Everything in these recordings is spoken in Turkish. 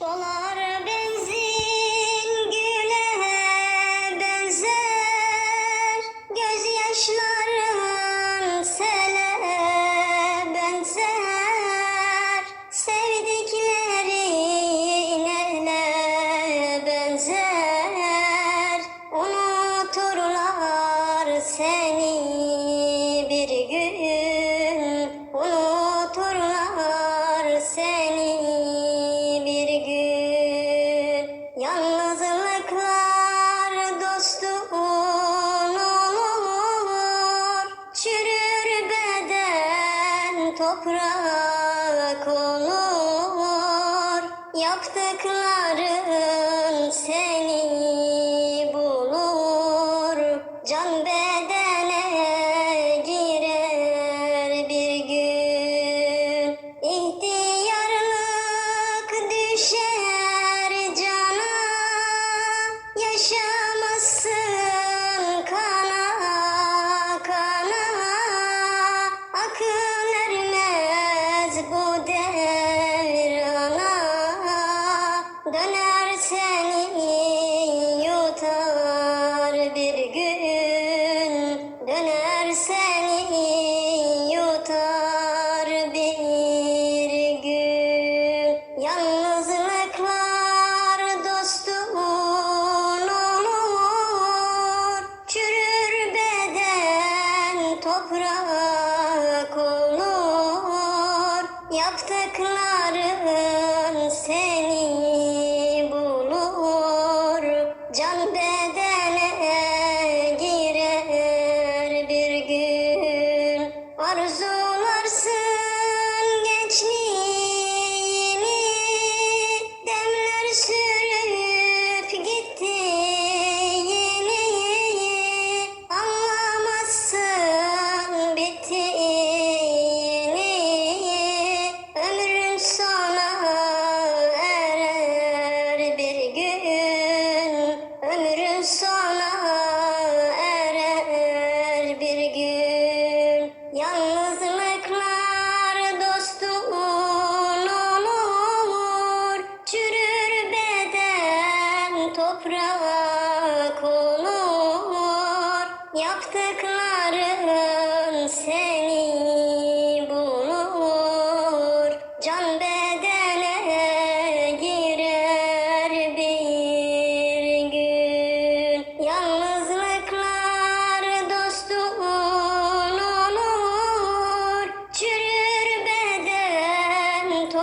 Sonra toprak olur. Yaptıkların seni bulur. Can ben of the club. Yalnızlıklar dostluğun olur, çürür beden toprağa konur. Yaptıkları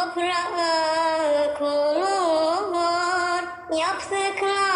toprağı kurur yaptıkları